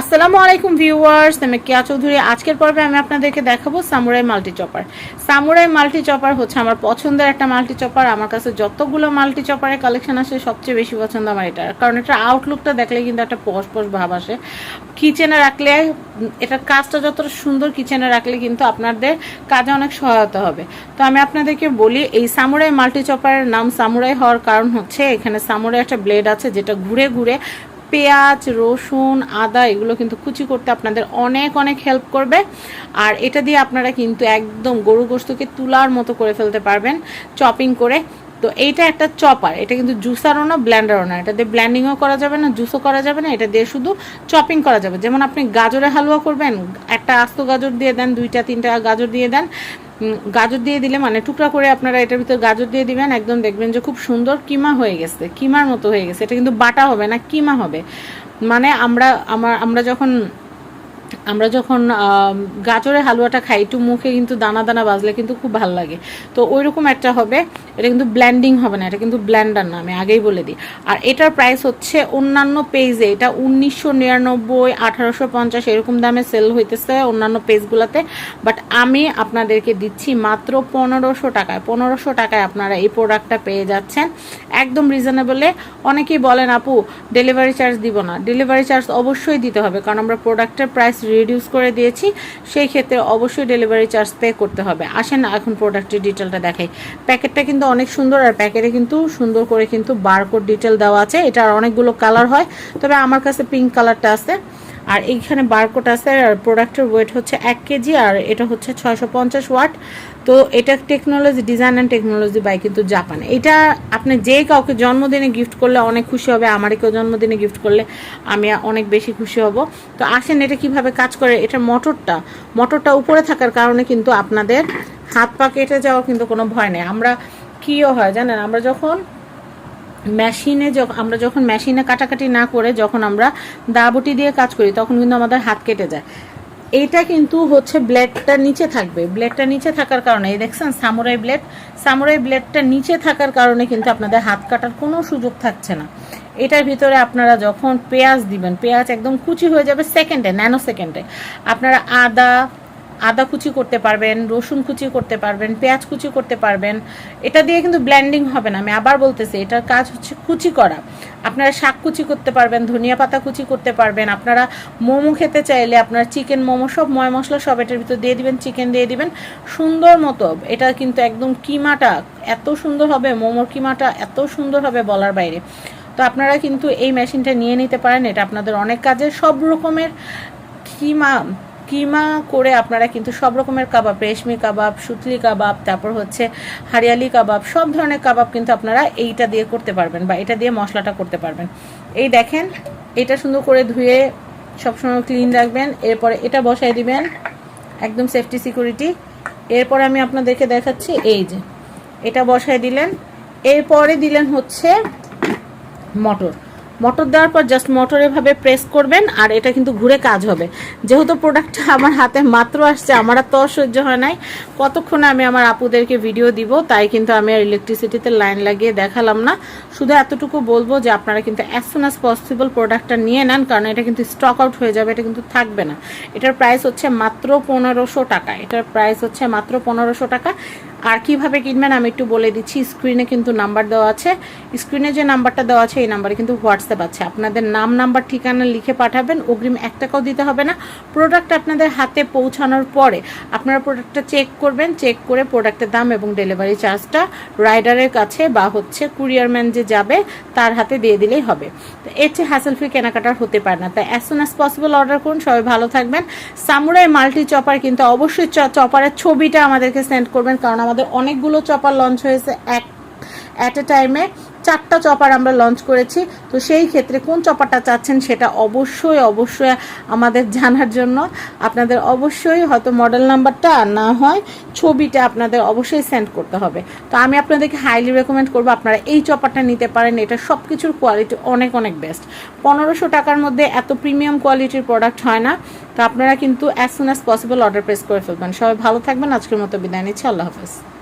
আসসালামু আলাইকুম ভিউয়ার্স, আমি কেয়া চৌধুরী। আজকের পর্বে আমি আপনাদেরকে দেখাবো Samurai multi chopper Samurai multi chopper হচ্ছে আমার পছন্দের একটা মাল্টি চপার আমার কাছে যতগুলো মাল্টি চপারের কালেকশন আসে সবচেয়ে বেশি পছন্দ আমার এটা কারণ এটা আউটলুকটা দেখলে কিন্তু একটা পশ পশ ভাব আসে। কিচেনে রাখলে, এটার কাজটা যতটা সুন্দর কিচেনে রাখলে কিন্তু আপনাদের কাজে অনেক সহায়তা হবে। তো আমি আপনাদেরকে বলি, এই সামুরাই মাল্টি চপারের নাম সামুরাই হওয়ার কারণ হচ্ছে, এখানে সামুরাই একটা ব্লেড আছে যেটা ঘুরে ঘুরে পেঁয়াজ, রসুন, আদা, এগুলো কিন্তু কুচি করতে আপনাদের অনেক অনেক হেল্প করবে। আর এটা দিয়ে আপনারা কিন্তু একদম গরু গোস্তকে তুলার মতো করে ফেলতে পারবেন চপিং করে। তো এইটা একটা চপার এটা কিন্তু জুসারও না ব্ল্যান্ডারও না। এটা দিয়ে ব্ল্যান্ডিংও করা যাবে না জুসও করা যাবে না, এটা দিয়ে শুধু চপিং করা যাবে। যেমন আপনি গাজরের হালুয়া করবেন, একটা আস্ত গাজর দিয়ে দেন, দুইটা, তিনটা গাজর দিয়ে দেন গাজর দিয়ে দিলে মানে টুকরা করে আপনারা এটার ভিতর গাজর দিয়ে দিবেন, একদম দেখবেন যে খুব সুন্দর কিমা হয়ে গেছে, কিমার মতো হয়ে গেছে। এটা কিন্তু বাটা হবে না, কিমা হবে। মানে আমরা, আমার, আমরা যখন আমরা যখন গাজরের হালুয়াটা খাই, একটু মুখে কিন্তু দানা দানা বাজলে কিন্তু খুব ভালো লাগে। তো ওই রকম একটা হবে, এটা কিন্তু ব্ল্যান্ডিং হবে না, এটা কিন্তু ব্ল্যান্ডার না, আমি আগেই বলে দিই। আর এটার প্রাইস হচ্ছে অন্যান্য পেজে এটা উনিশশো নিরানব্বই, আঠারোশো পঞ্চাশ, এরকম দামে সেল হইতেছে অন্যান্য পেজগুলোতে বাট আমি আপনাদেরকে দিচ্ছি মাত্র পনেরোশো টাকায় পনেরোশো টাকায় আপনারা এই প্রোডাক্টটা পেয়ে যাচ্ছেন। একদম রিজনেবলে অনেকেই বলেন, আপু ডেলিভারি চার্জ দিব না। ডেলিভারি চার্জ অবশ্যই দিতে হবে, কারণ আমরা প্রোডাক্টের প্রাইস রিডিউস করে দিয়েছি, সেই ক্ষেত্রে অবশ্যই ডেলিভারি চার্জ পে করতে হবে। আসেন এখন প্রোডাক্টের ডিটেলটা দেখাই। প্যাকেটটা কিন্তু অনেক সুন্দর আর প্যাকেটে কিন্তু সুন্দর করে কিন্তু বারকোড ডিটেল দেওয়া আছে। এটার অনেকগুলো কালার হয়, তবে আমার কাছে পিঙ্ক কালারটা আছে। আর এইখানে বারকোড আছে, আর প্রোডাক্টের ওয়েট হচ্ছে এক কেজি, আর এটা হচ্ছে ছয়শো পঞ্চাশ ওয়াট। তো এটা technology, design and technology by কিন্তু জাপান। এটা আপনি যে কাউকে জন্মদিনে গিফট করলে অনেক খুশি হবে, আমারই কেউ জন্মদিনে গিফট করলে আমি অনেক বেশি খুশি হব। তো আসেন এটা কীভাবে কাজ করে, এটার মোটরটা মোটরটা উপরে থাকার কারণে কিন্তু আপনাদের হাত পা কেটে যাওয়ার কিন্তু কোনো ভয় নেই। আমরা কিও হয় জানেন, আমরা যখন মেশিনে যখন আমরা যখন মেশিনে কাটাকাটি না করে যখন আমরা দাবুটি দিয়ে কাজ করি, তখন কিন্তু আমাদের হাত কেটে যায়। এটা কিন্তু হচ্ছে ব্লেডটা নিচে থাকবে। ব্লেডটা নিচে থাকার কারণে, এই দেখছেন, সামুরাই ব্লেড। সামুরাই ব্লেডটা নিচে থাকার কারণে কিন্তু আপনাদের হাত কাটার কোনো সুযোগ থাকছে না। এটার ভিতরে আপনারা যখন পেঁয়াজ দিবেন, পেঁয়াজ একদম কুচি হয়ে যাবে সেকেন্ডে ন্যানো সেকেন্ডে আপনারা আদা আদা কুচি করতে পারবেন, রসুন কুচি করতে পারবেন, পেঁয়াজ কুচি করতে পারবেন। এটা দিয়ে কিন্তু ব্ল্যান্ডিং হবে না। আমি আবার বলতেছি, এটার কাজ হচ্ছে কুচি করা। আপনারা শাক কুচি করতে পারবেন, ধনিয়া পাতা কুচি করতে পারবেন। আপনারা মোমো খেতে চাইলে আপনার চিকেন মোমো সব, ময় মশলা সব এটার ভিতর দিয়ে দিবেন, চিকেন দিয়ে দিবেন। সুন্দর মতো, এটা কিন্তু একদম কিমাটা, এত সুন্দর হবে, মোমোর কিমাটা এত সুন্দর হবে বলার বাইরে। তো আপনারা কিন্তু এই মেশিনটা নিয়ে নিতে পারেন, এটা আপনাদের অনেক কাজে সব রকমের কিমা কিমা করে আপনারা কিন্তু সব রকমের কাবাব, রেশমি কাবাব, সুতলি কাবাব, তারপর হচ্ছে হারিয়ালি কাবাব, সব ধরনের কাবাব কিন্তু আপনারা এইটা দিয়ে করতে পারবেন বা এটা দিয়ে মশলাটা করতে পারবেন। এই দেখেন, এটা সুন্দর করে ধুয়ে সবসময় ক্লিন রাখবেন, এরপরে এটা বসাই দিবেন, একদম সেফটি সিকিউরিটি এরপরে আমি আপনাদেরকে দেখাচ্ছি, এই যে, এটা বসাই দিলেন। এরপরে দিলেন হচ্ছে মটর। মটর দেওয়ার পর জাস্ট মটর এভাবে প্রেস করবেন আর এটা কিন্তু ঘুরে কাজ হবে। যেহেতু প্রোডাক্টটা আমার হাতে মাত্র আসছে, আমার তো অসহ্য হয় নাই। কতক্ষণে আমি আমার আপুদেরকে ভিডিও দিব, তাই কিন্তু আমি আর ইলেকট্রিসিটিতে লাইন লাগিয়ে দেখালাম না। শুধু এতটুকু বলব যে আপনারা কিন্তু অ্যাজ সুন অ্যাজ পসিবল প্রোডাক্টটা নিয়ে নেন, কারণ এটা কিন্তু স্টক আউট হয়ে যাবে, এটা কিন্তু থাকবে না। এটার প্রাইস হচ্ছে মাত্র পনেরোশো টাকা। এটার প্রাইস হচ্ছে মাত্র পনেরোশো টাকা। আর কীভাবে কিনবেন আমি একটু বলে দিচ্ছি। স্ক্রিনে কিন্তু নাম্বার দেওয়া আছে। স্ক্রিনে যে নাম্বারটা দেওয়া আছে, এই নাম্বারে কিন্তু হোয়াটসঅ্যাপ আছে। আপনাদের নাম নাম্বার ঠিকানা লিখে পাঠাবেন। অগ্রিম এক টাকাও দিতে হবে না। প্রোডাক্ট আপনাদের হাতে পৌঁছানোর পরে আপনারা প্রোডাক্টটা চেক করবেন। চেক করে প্রোডাক্টের দাম এবং ডেলিভারি চার্জটা রাইডারের কাছে বা হচ্ছে কুরিয়ারম্যান যে যাবে, তার হাতে দিয়ে দিলেই হবে। তো এর চেয়ে হ্যাসেল ফ্রি কেনাকাটার হতে পারে না। তাই as soon as possible order করুন। সবাই ভালো থাকবেন। সামুরাই মাল্টি চপার কিন্তু অবশ্যই চপারের ছবিটা আমাদেরকে সেন্ড করবেন। কারণ আমাদের অনেকগুলো চপার লঞ্চ হয়েছে এক অ্যাট এ। টাইমে চারটা চপার আমরা লঞ্চ করেছি। তো সেই ক্ষেত্রে কোন চপারটা চাচ্ছেন সেটা অবশ্যই অবশ্যই আমাদের জানার জন্য। আপনাদের অবশ্যই হয়তো মডেল নাম্বারটা না হয়, ছবিটা আপনাদের অবশ্যই সেন্ড করতে হবে। তো আমি আপনাদেরকে হাইলি রেকমেন্ড করব, আপনারা এই চপারটা নিতে পারেন। এটা সব কিছুর কোয়ালিটি অনেক অনেক বেস্ট পনেরোশো টাকার মধ্যে এত প্রিমিয়াম কোয়ালিটির প্রোডাক্ট হয় না। তো আপনারা কিন্তু as soon as possible order press করে ফেলবেন। সবাই ভালো থাকবেন। আজকের মতো বিদায় নিচ্ছি। আল্লাহ হাফেজ।